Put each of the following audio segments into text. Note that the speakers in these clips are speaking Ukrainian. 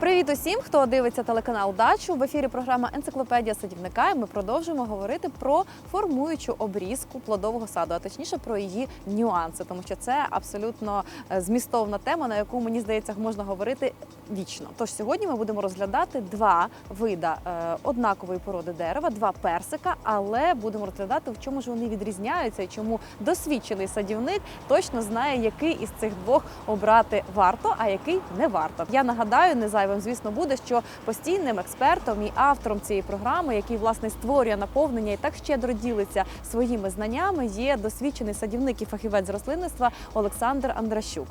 Привіт усім, хто дивиться телеканал Дачу. В ефірі програма Енциклопедія садівника. І ми продовжуємо говорити про формуючу обрізку плодового саду, а точніше про її нюанси, тому що це абсолютно е, змістовна тема, на яку мені здається можна говорити вічно. Тож сьогодні ми будемо розглядати два вида е, однакової породи дерева, два персика, але будемо розглядати, в чому ж вони відрізняються і чому досвідчений садівник точно знає, який із цих двох обрати варто, а який не варто. Я нагадаю, не зайвим, звісно, буде, що постійним експертом і автором цієї програми, який власне створює наповнення і так щедро ділиться своїми знаннями, є досвідчений садівник і фахівець з рослинництва Олександр Андращук.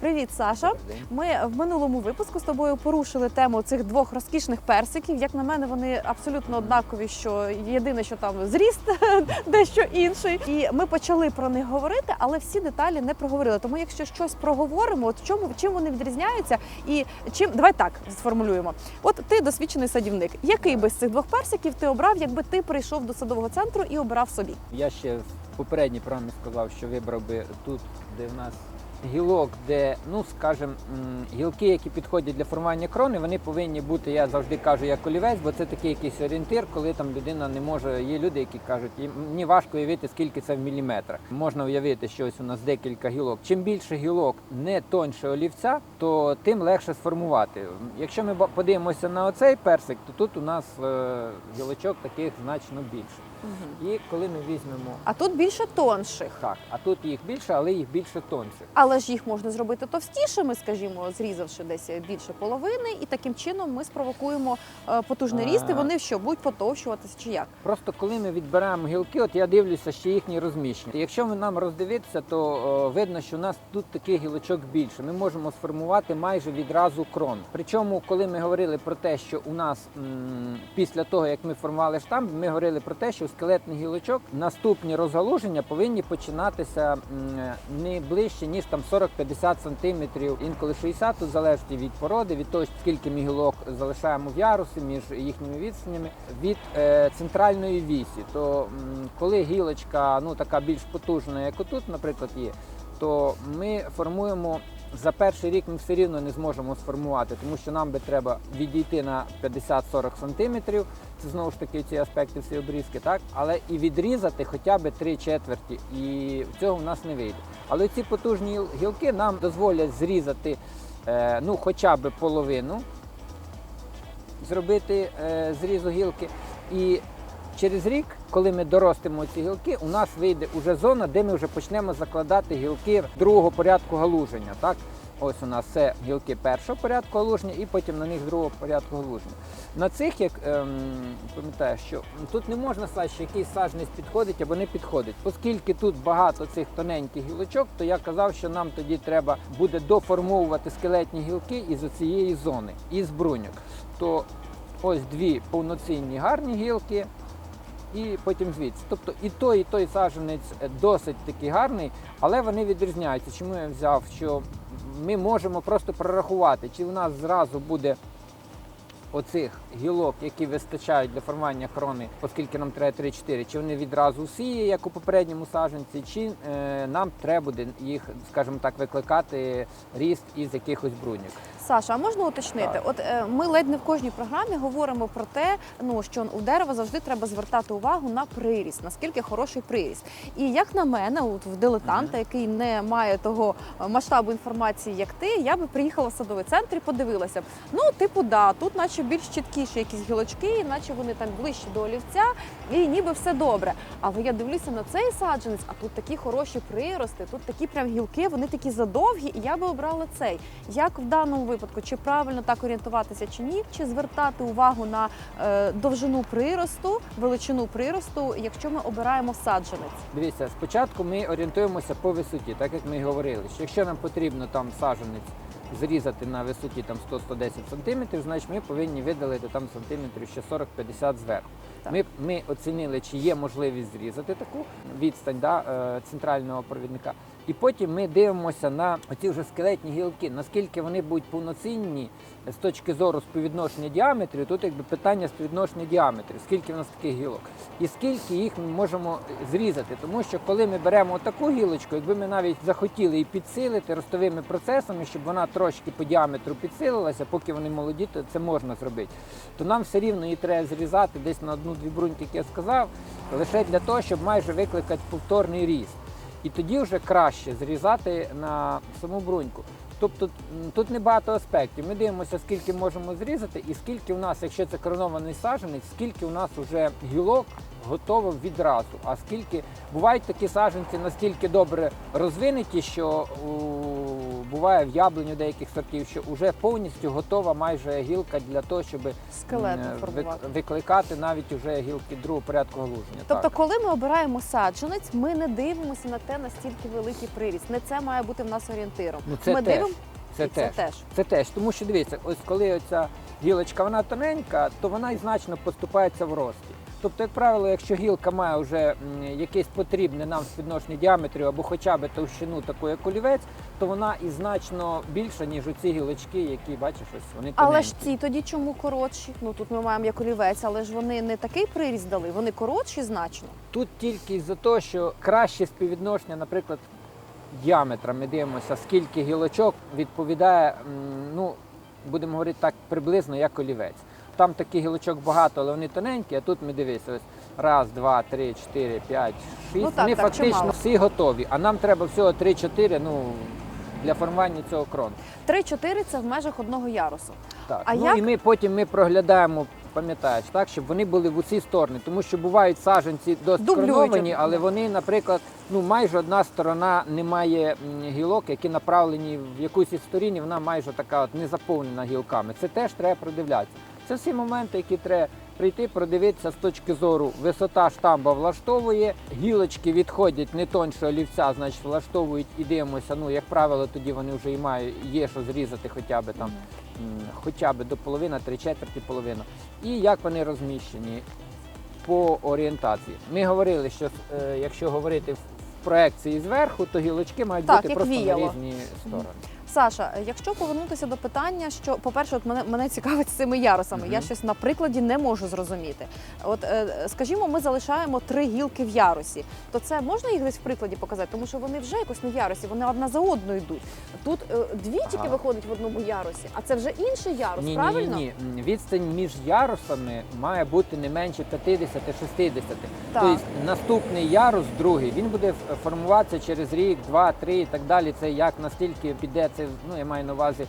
Привіт, Саша. Ми в минулому випуску з тобою порушили тему цих двох розкішних персиків. Як на мене, вони абсолютно однакові, що єдине, що там зріст дещо інший. І ми почали про них говорити, але всі деталі не проговорили. Тому, якщо щось проговоримо, от чому чим вони відрізняються, і чим давай так сформулюємо. От ти досвідчений садівник. Який би з цих двох персиків ти обрав, якби ти прийшов до садового центру і обрав собі? Я ще в попередній програмі сказав, що вибрав би тут, де в нас гілок, де, ну скажімо, м, гілки, які підходять для формування крони, вони повинні бути, я завжди кажу, як олівець, бо це такий якийсь орієнтир, коли там людина не може. Є люди, які кажуть, мені важко уявити, скільки це в міліметрах. Можна уявити, що ось у нас декілька гілок. Чим більше гілок не тоньше олівця, то тим легше сформувати. Якщо ми подивимося на оцей персик, то тут у нас е, гілочок таких значно більше. І коли ми візьмемо А тут більше тонших. так, а тут їх більше, але їх більше тонших. Але ж їх можна зробити товстішими, скажімо, зрізавши десь більше половини, і таким чином ми спровокуємо е, потужний ріст, і вони що будуть потовщуватися чи як? Просто коли ми відбираємо гілки, от я дивлюся ще їхні розміщення. Якщо ми нам роздивитися, то о, видно, що у нас тут таких гілочок більше. Ми можемо сформувати майже відразу крон. Причому, коли ми говорили про те, що у нас м, після того, як ми формували штамп, ми говорили про те, що скелетних гілочок наступні розгалуження повинні починатися не ближче, ніж там 40-50 сантиметрів, інколи 60, тут залежить від породи, від того, скільки ми гілок залишаємо в ярусі між їхніми відстанями, від е, центральної вісі. То коли гілочка ну така більш потужна, як отут, наприклад, є, то ми формуємо. За перший рік ми все рівно не зможемо сформувати, тому що нам би треба відійти на 50-40 сантиметрів. Це знову ж таки ці аспекти всі обрізки, так але і відрізати хоча б три четверті, і цього в нас не вийде. Але ці потужні гілки нам дозволять зрізати е, ну хоча б половину, зробити е, зрізу гілки. І через рік, коли ми доростимо ці гілки, у нас вийде уже зона, де ми вже почнемо закладати гілки другого порядку галуження. Так? Ось у нас це гілки першого порядку галуження і потім на них другого порядку галуження. На цих, як ем, пам'ятаєш, що тут не можна сказати, що якийсь саджанець підходить або не підходить. Оскільки тут багато цих тоненьких гілочок, то я казав, що нам тоді треба буде доформовувати скелетні гілки із цієї зони, із бруньок. То ось дві повноцінні гарні гілки, і потім звідси. Тобто і той, і той саджанець досить таки гарний, але вони відрізняються. Чому я взяв? Що ми можемо просто прорахувати, чи у нас зразу буде оцих гілок, які вистачають для формування крони, оскільки нам треба 3-4, чи вони відразу всі є, як у попередньому саджанці, чи е, нам треба буде їх, скажімо так, викликати ріст із якихось бруньок. Саша, а можна уточнити? Так. От е, ми ледь не в кожній програмі говоримо про те, ну що у дерева завжди треба звертати увагу на приріст, наскільки хороший приріст. І як на мене, от в дилетанта, який не має того е, масштабу інформації, як ти, я би приїхала в садовий центр і подивилася. Ну, типу, да, тут наче більш чіткіші якісь гілочки, наче вони там ближче до олівця, і ніби все добре. Але я дивлюся на цей саджанець, а тут такі хороші прирости, тут такі прям гілки, вони такі задовгі, і я би обрала цей. Як в даному випадку, чи правильно так орієнтуватися чи ні, чи звертати увагу на е, довжину приросту, величину приросту, якщо ми обираємо саджанець? Дивіться, спочатку ми орієнтуємося по висоті, так як ми і говорили. Що якщо нам потрібно там саджанець зрізати на висоті там 100-110 см, значить ми повинні видалити там сантиметрів ще 40-50 зверху. Так. Ми, ми оцінили, чи є можливість зрізати таку відстань да, е, центрального провідника. І потім ми дивимося на ці вже скелетні гілки, наскільки вони будуть повноцінні з точки зору співвідношення діаметрів. Тут якби питання співвідношення діаметрів, скільки в нас таких гілок, і скільки їх ми можемо зрізати. Тому що коли ми беремо таку гілочку, якби ми навіть захотіли її підсилити ростовими процесами, щоб вона трошки по діаметру підсилилася, поки вони молоді, то це можна зробити. То нам все рівно її треба зрізати десь на одну-дві бруньки, як я сказав, лише для того, щоб майже викликати повторний ріст. І тоді вже краще зрізати на саму бруньку. Тобто тут тут небагато аспектів. Ми дивимося, скільки можемо зрізати, і скільки у нас, якщо це коронований саджанець, скільки у нас вже гілок готово відразу. А скільки бувають такі саджанці настільки добре розвинуті, що буває в яблуню деяких сортів, що вже повністю готова майже гілка для того, щоб Скелет формувати. викликати навіть уже гілки другого порядку галуження. Тобто, Так. коли ми обираємо саджанець, ми не дивимося на те, настільки великий приріст. Не це має бути в нас орієнтиром. Ну, це ми теж. дивимо Це теж. це теж. Це теж, тому що дивіться, ось коли оця гілочка вона тоненька, то вона і значно поступається в рості. Тобто, як правило, якщо гілка має вже м, якесь потрібне нам співвідношення діаметрів або хоча б товщину таку, як олівець, то вона і значно більша, ніж оці гілочки, які бачиш, ось вони тоненькі. Але ж ці тоді чому коротші? Ну тут ми маємо як олівець, але ж вони не такий приріст дали, вони коротші значно. Тут тільки за те, що краще співвідношення, наприклад, діаметра. Ми дивимося, скільки гілочок відповідає, ну, будемо говорити так, приблизно як олівець. Там таких гілочок багато, але вони тоненькі, а тут ми дивимося, ось раз, два, три, чотири, п'ять, шість. Ну, так, вони так, фактично чимало. всі готові. А нам треба всього 3-4 ну, для формування цього крону. 3-4 це в межах одного ярусу. Так. А ну як- і ми потім ми проглядаємо, пам'ятаєш, так, щоб вони були в усі сторони, тому що бувають саджанці досить Дублюють але вони, наприклад, ну майже одна сторона не має гілок, які направлені в якусь із сторін, і вона майже така от не заповнена гілками. Це теж треба продивлятися. Це всі моменти, які треба прийти, продивитися з точки зору висота штамба влаштовує, гілочки відходять не тоньше олівця, значить влаштовують і дивимося. Ну, як правило, тоді вони вже і мають, є що зрізати хоча б там хоча б до половини, три четверті половина. І як вони розміщені по орієнтації. Ми говорили, що е, якщо говорити в проекції зверху, то гілочки мають Так, бути просто віяло. на різні сторони. Саша, якщо повернутися до питання, що, по-перше, от мене, мене цікавить з цими ярусами. Мгм. Я щось на прикладі не можу зрозуміти. От, е, скажімо, ми залишаємо три гілки в ярусі, то це можна їх десь в прикладі показати, тому що вони вже якось не в ярусі, вони одна за одною йдуть. Тут е, дві тільки Ага. виходить в одному ярусі, а це вже інший ярус, Ні, правильно? ні, ні. Відстань між ярусами має бути не менше 50-60. Тобто наступний ярус, другий, він буде формуватися через рік, два, три і так далі. Це як настільки піде ну я маю на увазі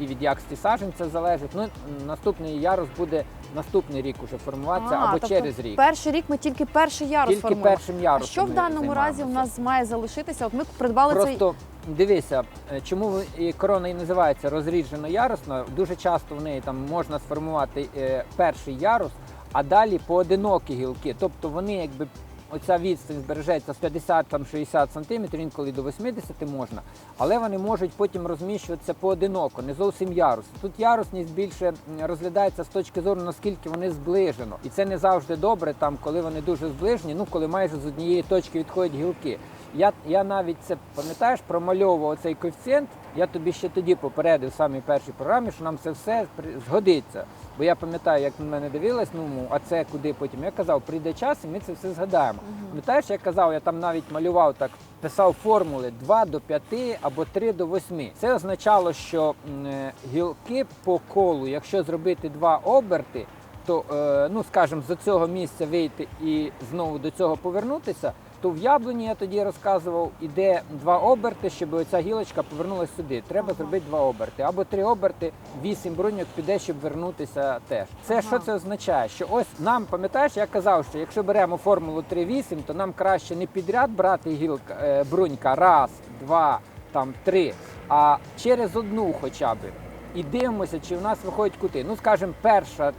і від якості саджанця залежить. Ну, наступний ярус буде наступний рік уже формуватися А, або тобто через рік. Перший рік ми тільки перший ярус Тільки формуємо. першим А ярусом. що в даному разі в нас має залишитися? От ми придбали цей Просто дивися, е, чому і корона і називається розріджено ярусно. Дуже часто в неї там можна сформувати е, перший ярус, а далі поодинокі гілки. Тобто вони якби. Оця відстань збережеться з 50-60 см, інколи до 80 можна, але вони можуть потім розміщуватися поодиноко, не зовсім ярус. Тут ярусність більше розглядається з точки зору, наскільки вони зближено. І це не завжди добре, там, коли вони дуже зближені, ну коли майже з однієї точки відходять гілки. Я, я навіть це пам'ятаєш, промальовував цей коефіцієнт. Я тобі ще тоді попередив в самій першій програмі, що нам це все згодиться. Бо я пам'ятаю, як на мене дивилась, ну а це куди потім. Я казав, прийде час, і ми це все згадаємо. Пам'ятаєш, я казав, я там навіть малював так, писав формули 2 до 5 або 3 до 8. Це означало, що е, гілки по колу, якщо зробити два оберти, то, е, ну скажімо, з цього місця вийти і знову до цього повернутися, то в яблуні я тоді розказував, іде два оберти, щоб оця гілочка повернулася сюди. Треба зробити два оберти. Або три оберти, вісім бруньок піде, щоб вернутися теж. Це що це означає? Що ось нам, пам'ятаєш, я казав, що якщо беремо формулу 3-8, то нам краще не підряд брати гілка, е, брунька раз, два, там три, а через одну хоча б. І дивимося, чи в нас виходять кути. Ну, скажімо, перша,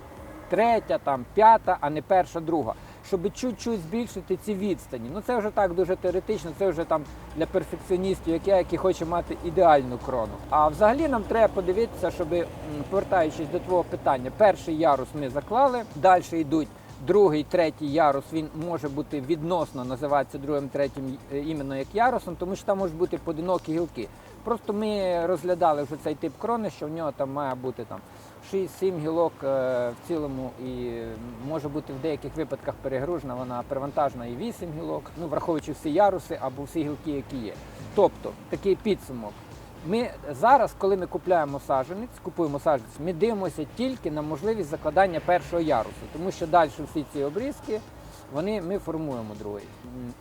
третя, там, п'ята, а не перша, друга. Щоб чуть-чуть збільшити ці відстані. Ну це вже так дуже теоретично, це вже там для перфекціоністів, як я, які хоче мати ідеальну крону. А взагалі нам треба подивитися, щоб повертаючись до твого питання, перший ярус ми заклали, далі йдуть другий, третій ярус він може бути відносно називатися другим, третім е, іменно як ярусом, тому що там можуть бути поодинокі гілки. Просто ми розглядали вже цей тип крони, що в нього там має бути там 6-7 гілок е, в цілому, і може бути в деяких випадках перегружена, вона перевантажена і 8 гілок, ну враховуючи всі яруси або всі гілки, які є. Тобто такий підсумок. Ми зараз, коли ми купуємо саджанець, купуємо саджанець, ми дивимося тільки на можливість закладання першого ярусу, тому що далі всі ці обрізки вони ми формуємо другий.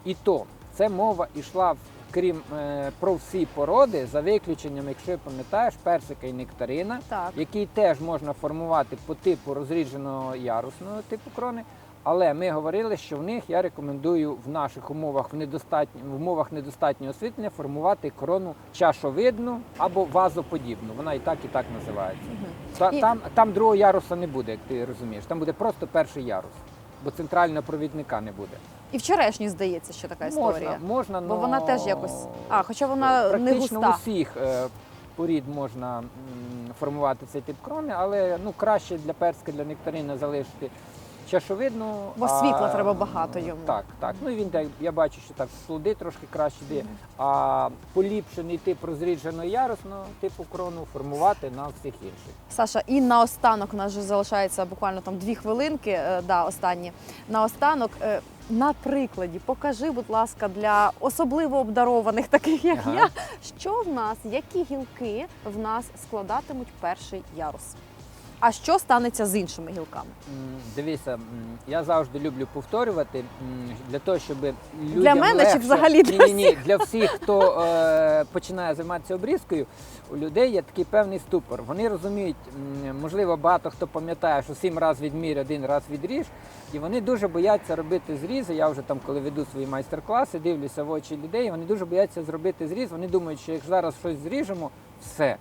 І то це мова йшла крім е, про всі породи, за виключенням, якщо пам'ятаєш, персика і нектарина, Так. який теж можна формувати по типу розрідженого ярусного типу крони. Але ми говорили, що в них я рекомендую в наших умовах в недостатньо в умовах недостатнього освітлення формувати крону чашовидну або вазоподібну. Вона і так, і так називається. Та, І- там, там другого яруса не буде, як ти розумієш. Там буде просто перший ярус, бо центрального провідника не буде. І в черешні, здається, що така історія. Можна, можна, Бо но... вона теж якось- а, хоча вона не практично густа. усіх е, порід можна м, формувати цей тип крони, але ну краще для перська, для нектарина залишити чашовидну. Бо світла треба багато йому. Так, так. Ну і він так, я бачу, що так плоди трошки краще дає. А поліпшений тип розрідженого ярусного типу крону формувати на всіх інших. Саша, і наостанок у нас вже залишається буквально там дві хвилинки. е, Да, останні. Наостанок, е, на прикладі, покажи, будь ласка, для особливо обдарованих, таких як Ага. я, що в нас, які гілки в нас складатимуть перший ярус. А що станеться з іншими гілками? М, я завжди люблю повторювати для того, щоб людям Для мене чи взагалі для ні, ні, ні, для всіх, хто е, починає займатися обрізкою, у людей є такий певний ступор. Вони розуміють, можливо, багато хто пам'ятає, що сім разів відмір, один раз відріж, і вони дуже бояться робити зрізи. Я вже там, коли веду свої майстер-класи, дивлюся в очі людей. Вони дуже бояться зробити зріз. Вони думають, що якщо зараз щось зріжемо, все.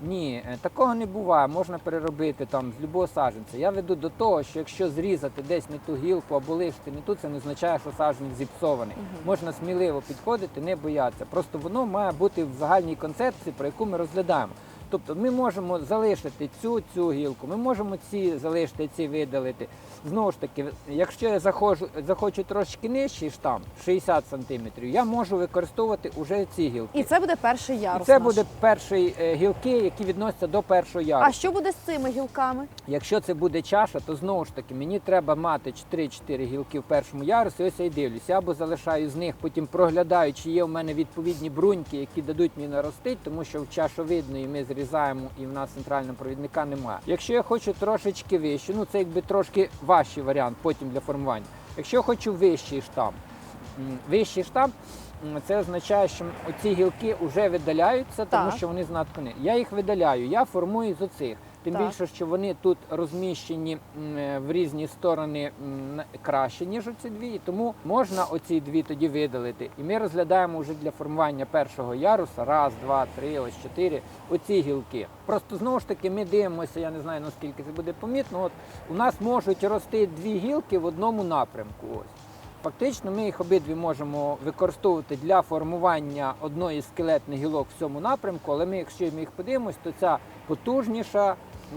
Ні, е, такого не буває. Можна переробити там з любого саджанця. Я веду до того, що якщо зрізати десь не ту гілку або лишити не ту, це не означає, що саджанець зіпсований. Можна сміливо підходити, не боятися. Просто воно має бути в загальній концепції, про яку ми розглядаємо. Тобто ми можемо залишити цю цю гілку, ми можемо ці залишити, ці видалити. Знову ж таки, якщо я захочу, захочу трошки нижчий штам, 60 см, я можу використовувати уже ці гілки. І це буде перший І ярус. це наш. буде перші е, гілки, які відносяться до першого ярусу. А що буде з цими гілками? Якщо це буде чаша, то знову ж таки мені треба мати 3-4 гілки в першому ярусі. Ось я й дивлюся. Я або залишаю з них, потім проглядаю, чи є в мене відповідні бруньки, які дадуть мені наростити, тому що в чашовидної ми зрізаємо і в нас центрального провідника немає. Якщо я хочу трошечки вище, ну це якби трошки важчий варіант потім для формування. Якщо я хочу вищий штамп, вищий штамп. Це означає, що оці гілки вже видаляються, тому Так. що вони знаткані. Я їх видаляю, я формую з оцих. Тим Так. більше, що вони тут розміщені е, в різні сторони краще, ніж оці дві, і тому можна оці дві тоді видалити. І ми розглядаємо вже для формування першого яруса раз, два, три, ось чотири. Оці гілки. Просто знову ж таки ми дивимося, я не знаю наскільки це буде помітно. От у нас можуть рости дві гілки в одному напрямку. Ось. Фактично, ми їх обидві можемо використовувати для формування одної з скелетних гілок в цьому напрямку, але ми, якщо ми їх подивимось, то ця потужніша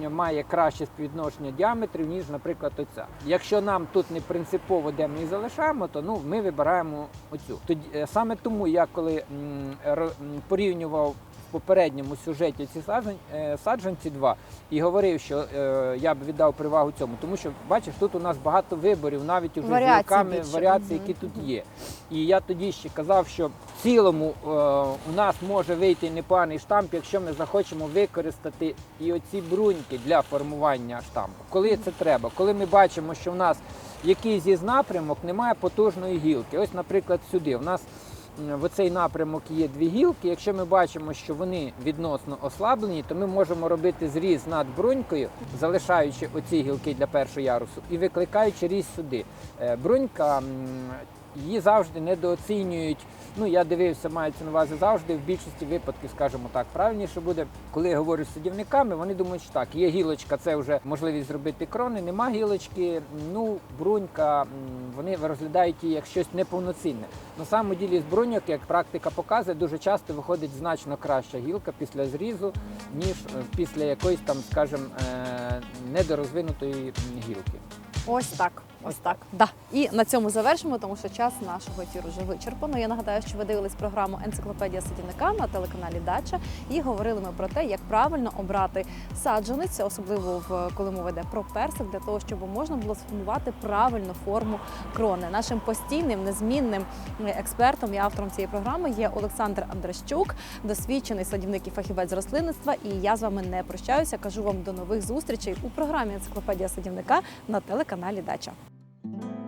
має краще співвідношення діаметрів, ніж, наприклад, оця. Якщо нам тут не принципово, де ми її залишаємо, то ну, ми вибираємо оцю. Тоді, е, саме тому я коли м, м, порівнював в попередньому сюжеті ці е, саджанці два і говорив, що е, я б віддав перевагу цьому, тому що бачиш, тут у нас багато виборів, навіть уже з Варіацій гілками більше. варіацій, Мгм. які тут є. І я тоді ще казав, що в цілому е, у нас може вийти непоганий штамп, якщо ми захочемо використати і оці бруньки для формування штампу. Коли це треба? Коли ми бачимо, що в нас якийсь із напрямок немає потужної гілки. Ось, наприклад, сюди. У нас в оцей напрямок є дві гілки. Якщо ми бачимо, що вони відносно ослаблені, то ми можемо робити зріз над брунькою, залишаючи оці гілки для першого ярусу і викликаючи різ сюди. Е, Брунька її завжди недооцінюють. Ну я дивився, мається на увазі завжди. В більшості випадків, скажімо так, правильніше буде, коли я говорю з садівниками, вони думають, що так, є гілочка, це вже можливість зробити крони. Нема гілочки, ну брунька, вони розглядають її як щось неповноцінне. На самому ділі з бруньок, як практика показує, дуже часто виходить значно краща гілка після зрізу, ніж е, після якоїсь там, скажімо, е, недорозвинутої гілки. Ось так. Ось так. Да. І на цьому завершимо, тому що час нашого ефіру вже вичерпано. Я нагадаю, що ви дивились програму Енциклопедія садівника на телеканалі Дача. І говорили ми про те, як правильно обрати саджанець, особливо в коли мова йде про персик, для того, щоб можна було сформувати правильну форму крони. Нашим постійним незмінним експертом і автором цієї програми є Олександр Андрещук, досвідчений садівник і фахівець з рослинництва. І я з вами не прощаюся. Кажу вам до нових зустрічей у програмі Енциклопедія садівника на телеканалі Дача. Thank you.